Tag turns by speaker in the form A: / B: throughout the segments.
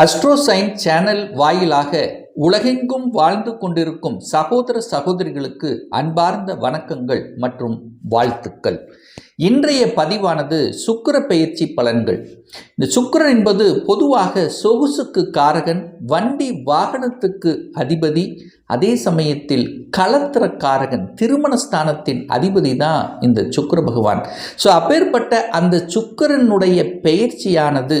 A: அஸ்ட்ரோசைன் channel வாயிலாக உலகெங்கும் வாழ்ந்து கொண்டிருக்கும் சகோதர சகோதரிகளுக்கு அன்பார்ந்த வணக்கங்கள் மற்றும் வாழ்த்துக்கள். இன்றைய பதிவானது சுக்கிர பயிற்சி பலன்கள். இந்த சுக்கரன் என்பது பொதுவாக சொகுசுக்கு காரகன் வண்டி வாகனத்துக்கு அதிபதி அதே சமயத்தில் களத்திர காரகன் திருமண ஸ்தானத்தின் அதிபதி தான் இந்த சுக்கர பகவான். ஸோ அப்பேற்பட்ட அந்த சுக்கிரனுடைய பெயர்ச்சியானது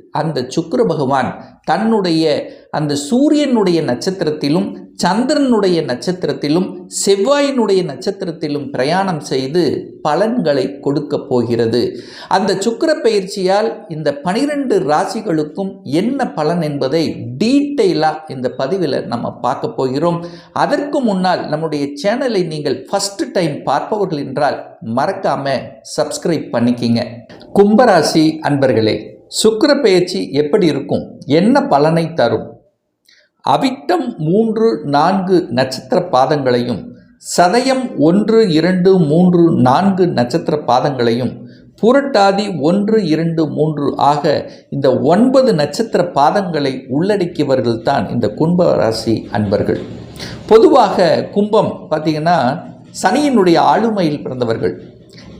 A: அந்த சுக்கர பகவான் தன்னுடைய அந்த சூரியனுடைய நட்சத்திரத்திலும் சந்திரனுடைய நட்சத்திரத்திலும் செவ்வாயினுடைய நட்சத்திரத்திலும் பிரயாணம் செய்து பலன்களை கொடுக்க போகிறது. அந்த சுக்கிர பயிற்சியால் இந்த பனிரெண்டு ராசிகளுக்கும் என்ன பலன் என்பதை டீட்டெயிலாக இந்த பதிவில் நம்ம பார்க்க போகிறோம். அதற்கு முன்னால் நம்முடைய சேனலை நீங்கள் ஃபஸ்ட்டு டைம் பார்ப்பவர்கள் என்றால் மறக்காமல் சப்ஸ்கிரைப் பண்ணிக்கிங்க. கும்பராசி அன்பர்களே சுக்கர பெயர்ச்சி எப்படி இருக்கும்? என்ன பலனை தரும்? அவிட்டம் மூன்று நான்கு நட்சத்திர பாதங்களையும் சதயம் ஒன்று இரண்டு மூன்று நான்கு நட்சத்திர பாதங்களையும் புரட்டாதி ஒன்று இரண்டு மூன்று ஆக இந்த ஒன்பது நட்சத்திர பாதங்களை உள்ளடக்கியவர்கள்தான் இந்த கும்பராசி அன்பர்கள். பொதுவாக கும்பம் பார்த்திங்கன்னா சனியினுடைய ஆளுமையில் பிறந்தவர்கள்.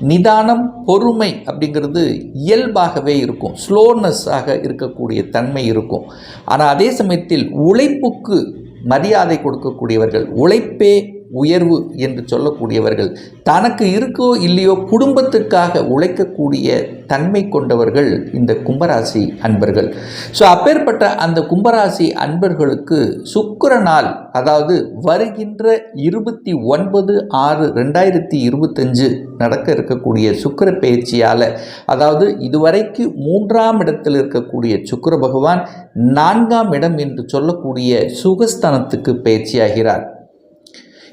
A: நிதானம் பொறுமை அப்படிங்கிறது இயல்பாகவே இருக்கும். ஸ்லோனஸ்ஸாக இருக்கக்கூடிய தன்மை இருக்கும். ஆனால் அதே சமயத்தில் உழைப்புக்கு மரியாதை கொடுக்கக்கூடியவர்கள் உழைப்பே உயர்வு என்று சொல்லக்கூடியவர்கள் தனக்கு இருக்கோ இல்லையோ குடும்பத்துக்காக உழைக்கக்கூடிய தன்மை கொண்டவர்கள் இந்த கும்பராசி அன்பர்கள். ஸோ அப்பேற்பட்ட அந்த கும்பராசி அன்பர்களுக்கு சுக்கிர நாள் அதாவது வருகின்ற இருபத்தி ஒன்பது ஆறு ரெண்டாயிரத்தி இருபத்தஞ்சு நடக்க இருக்கக்கூடிய சுக்கிர பயிற்சியால் அதாவது இதுவரைக்கு மூன்றாம் இடத்தில் இருக்கக்கூடிய சுக்கர பகவான் நான்காம் இடம் என்று சொல்லக்கூடிய சுகஸ்தானத்துக்கு பயிற்சியாகிறார்.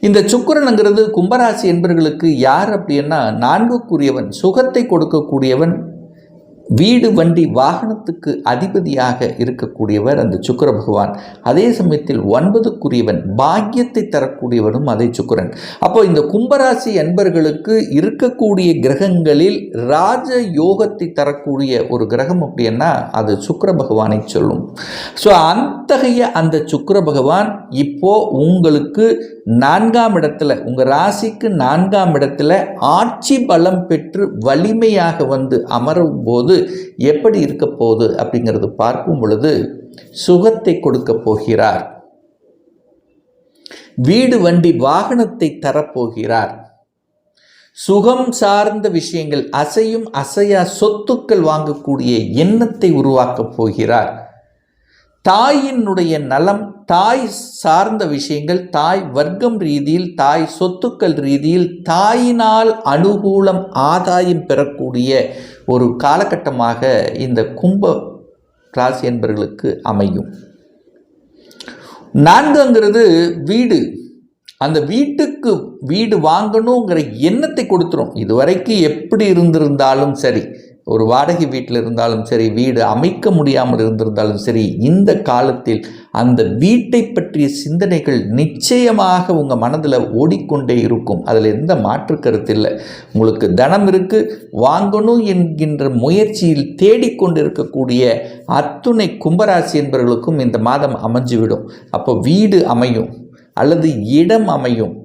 A: இந்த சுக்கிரனுங்கிறது கும்பராசி என்பவர்களுக்கு யார் அப்படின்னா நான்குக்குரியவன் சுகத்தை கொடுக்கக்கூடியவன் வீடு வண்டி வாகனத்துக்கு அதிபதியாக இருக்கக்கூடியவர் அந்த சுக்கிர பகவான். அதே சமயத்தில் ஒன்பதுக்குரியவன் பாக்கியத்தை தரக்கூடியவனும் அதே சுக்கிரன். அப்போ இந்த கும்பராசி அன்பர்களுக்கு இருக்கக்கூடிய கிரகங்களில் ராஜ யோகத்தை தரக்கூடிய ஒரு கிரகம் அப்படின்னா அது சுக்கிர பகவானை சொல்லும். ஸோ அத்தகைய அந்த சுக்கிர பகவான் இப்போ உங்களுக்கு நான்காம் இடத்துல உங்கள் ராசிக்கு நான்காம் இடத்துல ஆட்சி பலம் பெற்று வலிமையாக வந்து அமரும் போது எப்படி இருக்க போகுது அப்படிங்கிறது பார்க்கும் பொழுது சுகத்தை கொடுக்க போகிறார். வீடு வண்டி வாகனத்தை தரப்போகிறார் சுகம் சார்ந்த விஷயங்கள் அசையும் அசையா சொத்துக்கள் வாங்கக்கூடிய எண்ணத்தை உருவாக்கப் போகிறார். தாயினுடைய நலம் தாய் சார்ந்த விஷயங்கள் தாய் வர்க்கம் ரீதியில் தாய் சொத்துக்கள் ரீதியில் தாயினால் அனுகூலம் ஆதாயம் பெறக்கூடிய ஒரு காலகட்டமாக இந்த கும்ப ராசி என்பவர்களுக்கு அமையும். நான்குங்கிறது வீடு. அந்த வீட்டுக்கு வீடு வாங்கணுங்கிற எண்ணத்தை கொடுத்துரும். இதுவரைக்கும் எப்படி இருந்திருந்தாலும் சரி. ஒரு வாடகை வீட்டில் இருந்தாலும் சரி வீடு அமைக்க முடியாமல் இருந்திருந்தாலும் சரி இந்த காலத்தில் அந்த வீட்டை பற்றிய சிந்தனைகள் நிச்சயமாக உங்கள் மனதில் ஓடிக்கொண்டே இருக்கும். அதில் எந்த மாற்று கருத்து இல்லை. உங்களுக்கு தனம் இருக்குது வாங்கணும் என்கின்ற முயற்சியில் தேடிக்கொண்டு இருக்கக்கூடிய அத்துணை கும்பராசி என்பவர்களுக்கும் இந்த மாதம் அமைஞ்சுவிடும். அப்போ வீடு அமையும் அல்லது இடம் அமையும்.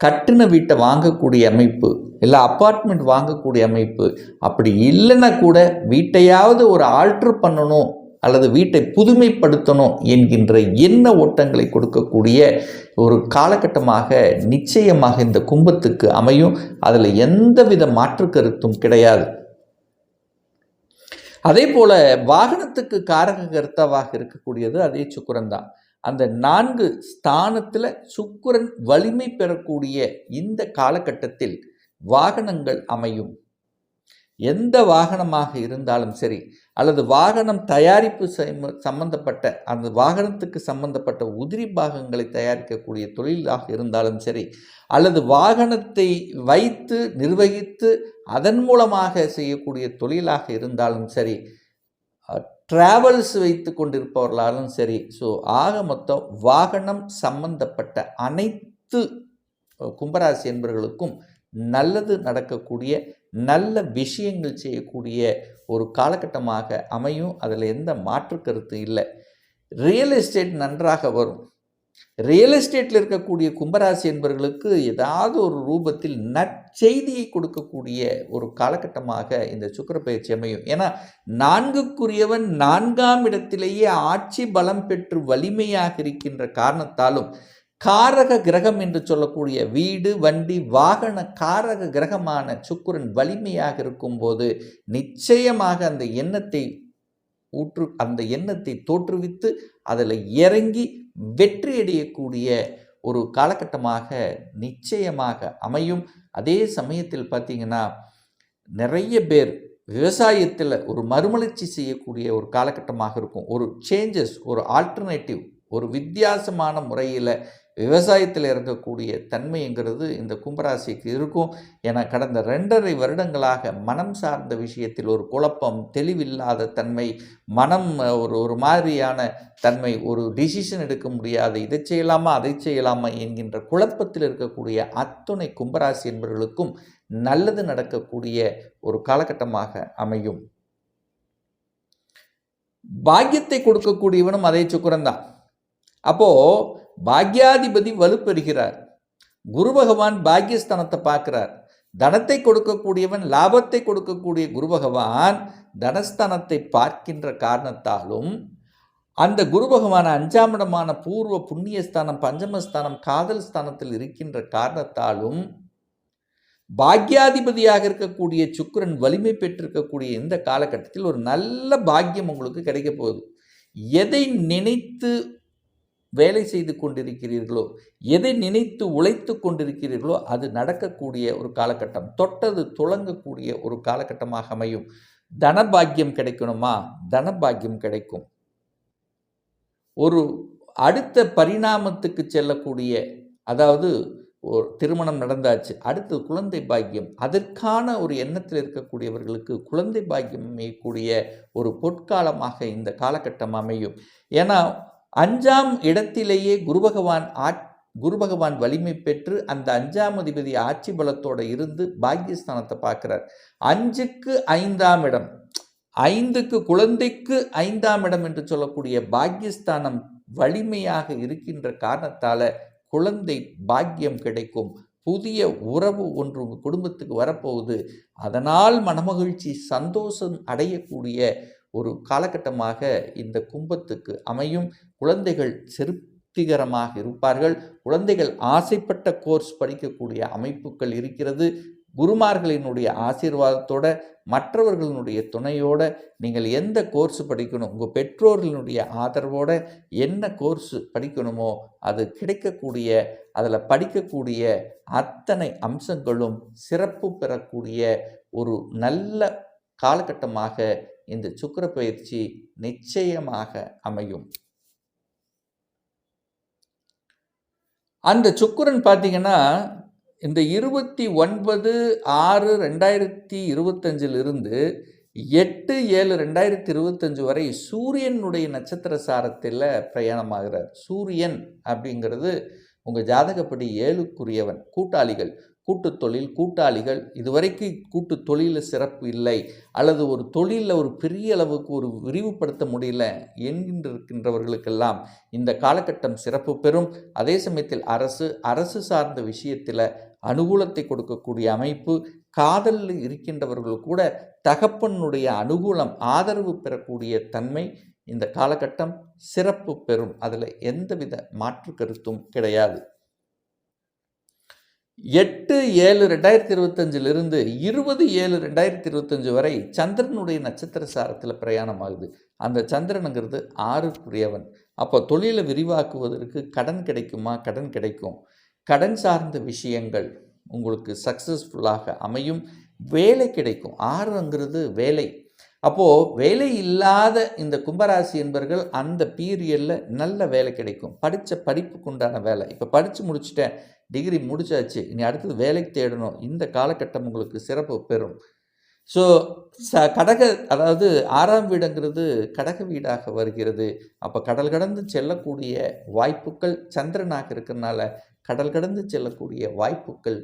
A: கட்டின வீட்டை வாங்கக்கூடிய அமைப்பு இல்லை அப்பார்ட்மெண்ட் வாங்கக்கூடிய அமைப்பு அப்படி இல்லைன்னா கூட வீட்டையாவது ஒரு ஆல்ட்ரு பண்ணணும் அல்லது வீட்டை புதுமைப்படுத்தணும் என்கின்ற எண்ண ஓட்டங்களை கொடுக்கக்கூடிய ஒரு காலகட்டமாக நிச்சயமாக இந்த கும்பத்துக்கு அமையும். அதில் எந்தவித மாற்று கருத்தும் கிடையாது. அதே போல வாகனத்துக்கு காரக கருத்தாவாக இருக்கக்கூடியது அதே சுக்குரன் தான் அந்த நான்கு ஸ்தானத்தில் சுக்கிரன் வலிமை பெறக்கூடிய இந்த காலகட்டத்தில் வாகனங்கள் அமையும். எந்த வாகனமாக இருந்தாலும் சரி அல்லது வாகனம் தயாரிப்பு சம்பந்தப்பட்ட அந்த வாகனத்துக்கு சம்பந்தப்பட்ட உதிரி பாகங்களை தயாரிக்கக்கூடிய தொழிலாக இருந்தாலும் சரி அல்லது வாகனத்தை வைத்து நிர்வகித்து அதன் மூலமாக செய்யக்கூடிய தொழிலாக இருந்தாலும் சரி ட்ராவல்ஸ் வைத்து கொண்டிருப்பவர்களாலும் சரி ஸோ ஆக மொத்தம் வாகனம் சம்பந்தப்பட்ட அனைத்து கும்பராசி என்பவர்களுக்கும் நல்லது நடக்கக்கூடிய நல்ல விஷயங்கள் செய்யக்கூடிய ஒரு காலகட்டமாக அமையும். அதில் எந்த மாற்று கருத்து இல்லை. ரியல் எஸ்டேட் நன்றாக வரும். ரியல் எஸ்டேட்டில் இருக்கக்கூடிய கும்பராசி என்பவர்களுக்கு ஏதாவது ஒரு ரூபத்தில் நற்செய்தியை கொடுக்கக்கூடிய ஒரு காலகட்டமாக இந்த சுக்கிர பயிற்சி அமையும். ஏன்னா நான்குக்குரியவன் நான்காம் இடத்திலேயே ஆட்சி பலம் பெற்று வலிமையாக இருக்கின்ற காரணத்தாலும் காரக கிரகம் என்று சொல்லக்கூடிய வீடு வண்டி வாகன காரக கிரகமான சுக்கிரன் வலிமையாக இருக்கும்போது நிச்சயமாக அந்த எண்ணத்தை ஊற்று அந்த எண்ணத்தை தோற்றுவித்து அதில் இறங்கி வெற்றியடையக்கூடிய ஒரு காலகட்டமாக நிச்சயமாக அமையும். அதே சமயத்தில் பார்த்தீங்கன்னா நிறைய பேர் விவசாயத்தில் ஒரு மறுமலர்ச்சி செய்யக்கூடிய ஒரு காலகட்டமாக இருக்கும். ஒரு சேஞ்சஸ் ஒரு ஆல்டர்னேட்டிவ் ஒரு வித்தியாசமான முறையில் விவசாயத்தில் இருக்கக்கூடிய தன்மைங்கிறது இந்த கும்பராசிக்கு இருக்கும். என கடந்த ரெண்டரை வருடங்களாக மனம் சார்ந்த விஷயத்தில் ஒரு குழப்பம் தெளிவில்லாத தன்மை மனம் ஒரு ஒரு மாதிரியான தன்மை ஒரு டிசிஷன் எடுக்க முடியாது இதை செய்யலாமா அதை செய்யலாமா என்கின்ற குழப்பத்தில் இருக்கக்கூடிய அத்துணை கும்பராசி என்பவர்களுக்கும் நல்லது நடக்கக்கூடிய ஒரு காலகட்டமாக அமையும். பாக்கியத்தை கொடுக்கக்கூடியவனும் அதே சுக்கரன் தான். அப்போது பாக்யாதிபதி வலுப்பெறுகிறார். குரு பகவான் பாக்கியஸ்தானத்தை பார்க்கிறார். தனத்தை கொடுக்கக்கூடியவன் லாபத்தை கொடுக்கக்கூடிய குரு பகவான் தனஸ்தானத்தை பார்க்கின்ற காரணத்தாலும் அந்த குரு பகவான் அஞ்சாம் இடமான பூர்வ புண்ணியஸ்தானம் பஞ்சமஸ்தானம் காதல் ஸ்தானத்தில் இருக்கின்ற காரணத்தாலும் பாக்யாதிபதியாக இருக்கக்கூடிய சுக்கிரன் வலிமை பெற்றிருக்கக்கூடிய இந்த காலகட்டத்தில் ஒரு நல்ல பாக்கியம் உங்களுக்கு கிடைக்க போகுது. எதை நினைத்து வேலை செய்து கொண்டிருக்கிறீர்களோ எதை நினைத்து உழைத்து கொண்டிருக்கிறீர்களோ அது நடக்கக்கூடிய ஒரு காலகட்டம். தொட்டது துளங்கக்கூடிய ஒரு காலகட்டமாக அமையும். தனபாக்கியம் கிடைக்கணுமா? தனபாக்கியம் கிடைக்கும். ஒரு அடுத்த பரிணாமத்துக்கு செல்லக்கூடிய அதாவது ஒரு திருமணம் நடந்தாச்சு அடுத்து குழந்தை பாக்கியம். அதற்கான ஒரு எண்ணத்தில் இருக்கக்கூடியவர்களுக்கு குழந்தை பாக்கியம் அமையக்கூடிய ஒரு பொற்காலமாக இந்த காலகட்டம் அமையும். ஏன்னா அஞ்சாம் இடத்திலேயே குரு பகவான் ஆட் குரு பகவான் வலிமை பெற்று அந்த அஞ்சாம் அதிபதி ஆட்சி பலத்தோடு இருந்து பாக்கியஸ்தானத்தை பார்க்குறார். அஞ்சுக்கு ஐந்தாம் இடம். ஐந்துக்கு குழந்தைக்கு ஐந்தாம் இடம் என்று சொல்லக்கூடிய பாக்கியஸ்தானம் வலிமையாக இருக்கின்ற காரணத்தால் குழந்தை பாக்கியம் கிடைக்கும். புதிய உறவு ஒன்று உங்கள் குடும்பத்துக்கு வரப்போகுது. அதனால் மனமகிழ்ச்சி சந்தோஷம் அடையக்கூடிய ஒரு காலகட்டமாக இந்த கும்பத்துக்கு அமையும். குழந்தைகள் திருப்திகரமாக இருப்பார்கள். குழந்தைகள் ஆசைப்பட்ட கோர்ஸ் படிக்கக்கூடிய அமைப்புகள் இருக்கிறது. குருமார்களினுடைய ஆசீர்வாதத்தோட மற்றவர்களினுடைய துணையோட நீங்கள் எந்த கோர்ஸ் படிக்கணும் உங்கள் பெற்றோர்களினுடைய ஆதரவோட என்ன கோர்ஸ் படிக்கணுமோ அது கிடைக்கக்கூடிய அதில் படிக்கக்கூடிய அத்தனை அம்சங்களும் சிறப்பு பெறக்கூடிய ஒரு நல்ல காலகட்டமாக இந்த சுக்கிர பயிற்சி நிச்சயமாக அமையும். அந்த சுக்கரன் பார்த்தீங்கன்னா இந்த இருபத்தி ஒன்பது ஆறு ரெண்டாயிரத்தி இருபத்தஞ்சிலிருந்து எட்டு ஏழு ரெண்டாயிரத்தி இருபத்தஞ்சு வரை சூரியனுடைய நட்சத்திர சாரத்தில் பிரயாணமாகிறார். சூரியன் அப்படிங்கிறது உங்கள் ஜாதகப்படி ஏழுக்குரியவன் கூட்டாளிகள். கூட்டு தொழில் கூட்டாளிகள் இதுவரைக்கும் கூட்டு தொழிலில் சிறப்பு இல்லை. அல்லது ஒரு தொழிலில் ஒரு பெரிய அளவுக்கு ஒரு விரிவுபடுத்த முடியல என்கின்றிருக்கின்றவர்களுக்கெல்லாம் இந்த காலகட்டம் சிறப்பு பெறும். அதே சமயத்தில் அரசு அரசு சார்ந்த விஷயத்தில் அனுகூலத்தை கொடுக்கக்கூடிய அமைப்பு காதலில் இருக்கின்றவர்கள் கூட தகப்பனுடைய அனுகூலம் ஆதரவு பெறக்கூடிய தன்மை இந்த காலகட்டம் சிறப்பு பெறும். அதில் எந்தவித மாற்று கருத்தும் கிடையாது. எட்டு ஏழு ரெண்டாயிரத்தி இருபத்தஞ்சிலிருந்து இருபது ஏழு ரெண்டாயிரத்தி இருபத்தஞ்சு வரை சந்திரனுடைய நட்சத்திர சாரத்தில் பிரயாணம் ஆகுது அந்த சந்திரனுங்கிறது ஆறுக்குரியவன். அப்போ தொழிலை விரிவாக்குவதற்கு கடன் கிடைக்குமா? கடன் கிடைக்கும். கடன் சார்ந்த விஷயங்கள் உங்களுக்கு சக்ஸஸ்ஃபுல்லாக அமையும். வேலை கிடைக்கும். ஆறுங்கிறது வேலை. அப்போது வேலை இல்லாத இந்த கும்பராசி என்பர்கள் அந்த பீரியடில் நல்ல வேலை கிடைக்கும். படித்த படிப்புக்கு உண்டான வேலை. இப்போ படித்து முடிச்சுட்டேன். டிகிரி முடிச்சாச்சு. இனி அடுத்தது வேலைக்கு தேடணும். இந்த காலகட்டம் உங்களுக்கு சிறப்பு பெறும். ஸோ ச கடக அதாவது ஆறாம் வீடுங்கிறது கடக வீடாக வருகிறது. அப்போ கடல் கடந்து செல்லக்கூடிய வாய்ப்புகள் சந்திரனாக இருக்கிறனால கடல் கடந்து செல்லக்கூடிய வாய்ப்புகள்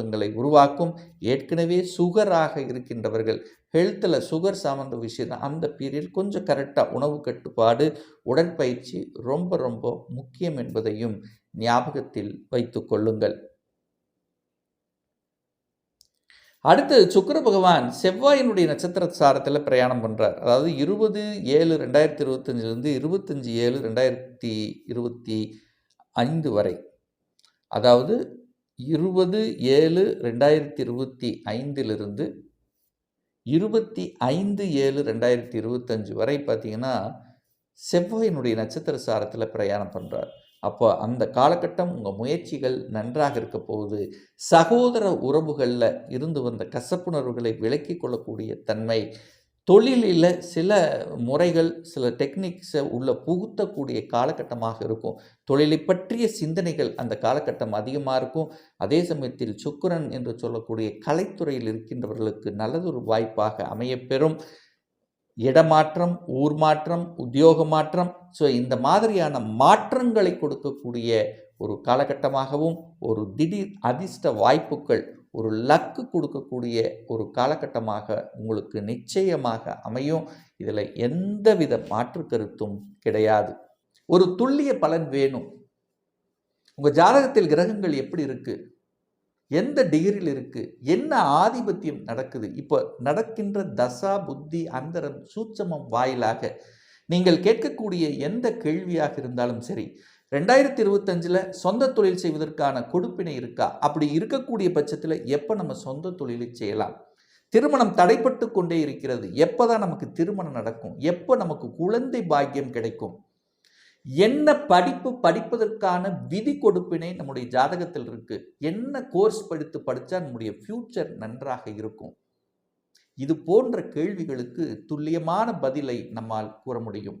A: சந்தர்ப்பங்களை உருவாக்கும் ஏற்கனவே சுகராக இருக்கின்றவர்கள் ஹெல்த்தில் சுகர் சார்ந்த விஷயம் அந்த பீரியட் கொஞ்சம் கரெக்டாக உணவு கட்டுப்பாடு உடற்பயிற்சி ரொம்ப ரொம்ப முக்கியம் என்பதையும் ஞாபகத்தில் வைத்து கொள்ளுங்கள். அடுத்து சுக்கர பகவான் செவ்வாயினுடைய நட்சத்திர சாரத்தில் பிரயாணம் பண்ணுறார் அதாவது இருபது ஏழு ரெண்டாயிரத்தி இருபத்தஞ்சிலிருந்து இருபத்தஞ்சி ஏழு ரெண்டாயிரத்தி இருபத்தி ஐந்து வரை. அதாவது இருபது ஏழு ரெண்டாயிரத்தி இருபத்தி ஐந்திலிருந்து இருபத்தி ஐந்து ஏழு ரெண்டாயிரத்தி இருபத்தஞ்சு வரை பார்த்தீங்கன்னா செவ்வாயினுடைய நட்சத்திர சாரத்தில் பிரயாணம் பண்ணுறார் அப்போ அந்த காலகட்டம் உங்கள் முயற்சிகள் நன்றாக இருக்க போகுது. சகோதர உறவுகளில் இருந்து வந்த கசப்புணர்வுகளை விலக்கி கொள்ளக்கூடிய தன்மை தொழிலில் சில முறைகள் சில டெக்னிக்ஸை உள்ள புகுத்தக்கூடிய காலகட்டமாக இருக்கும். தொழிலை பற்றிய சிந்தனைகள் அந்த காலகட்டம் அதிகமாக இருக்கும். அதே சமயத்தில் சுக்கரன் என்று சொல்லக்கூடிய கலைத்துறையில் இருக்கின்றவர்களுக்கு நல்லதொரு வாய்ப்பாக அமையப்பெறும். இடமாற்றம் ஊர் மாற்றம் உத்தியோக மாற்றம் ஸோ இந்த மாதிரியான மாற்றங்களை கொடுக்கக்கூடிய ஒரு காலகட்டமாகவும் ஒரு திடீர் அதிர்ஷ்ட வாய்ப்புகள் ஒரு லக்கு கொடுக்கக்கூடிய ஒரு காலகட்டமாக உங்களுக்கு நிச்சயமாக அமையும். இதில் எந்தவித மாற்று கருத்தும் கிடையாது. ஒரு துல்லிய பலன் வேணும். உங்கள் ஜாதகத்தில் கிரகங்கள் எப்படி இருக்குது எந்த டிகிரியில் இருக்குது என்ன ஆதிபத்தியம் நடக்குது? இப்போ நடக்கின்ற தசா புத்தி அந்தரம் சூட்சமம் வாயிலாக நீங்கள் கேட்கக்கூடிய எந்த கேள்வியாக இருந்தாலும் சரி ரெண்டாயிரத்தி இருபத்தஞ்சில் சொந்த தொழில் செய்வதற்கான கொடுப்பினை இருக்கா? அப்படி இருக்கக்கூடிய பட்சத்தில் எப்போ நம்ம சொந்த தொழிலை செய்யலாம்? திருமணம் தடைப்பட்டு கொண்டே இருக்கிறது. எப்போ தான் நமக்கு திருமணம் நடக்கும்? எப்போ நமக்கு குழந்தை பாக்கியம் கிடைக்கும்? என்ன படிப்பு படிப்பதற்கான விதி கொடுப்பினை நம்முடைய ஜாதகத்தில் இருக்கு. என்ன கோர்ஸ் படித்து படித்தா நம்முடைய ஃபியூச்சர் நன்றாக இருக்கும்? இது போன்ற கேள்விகளுக்கு துல்லியமான பதிலை நம்மால் கூற முடியும்.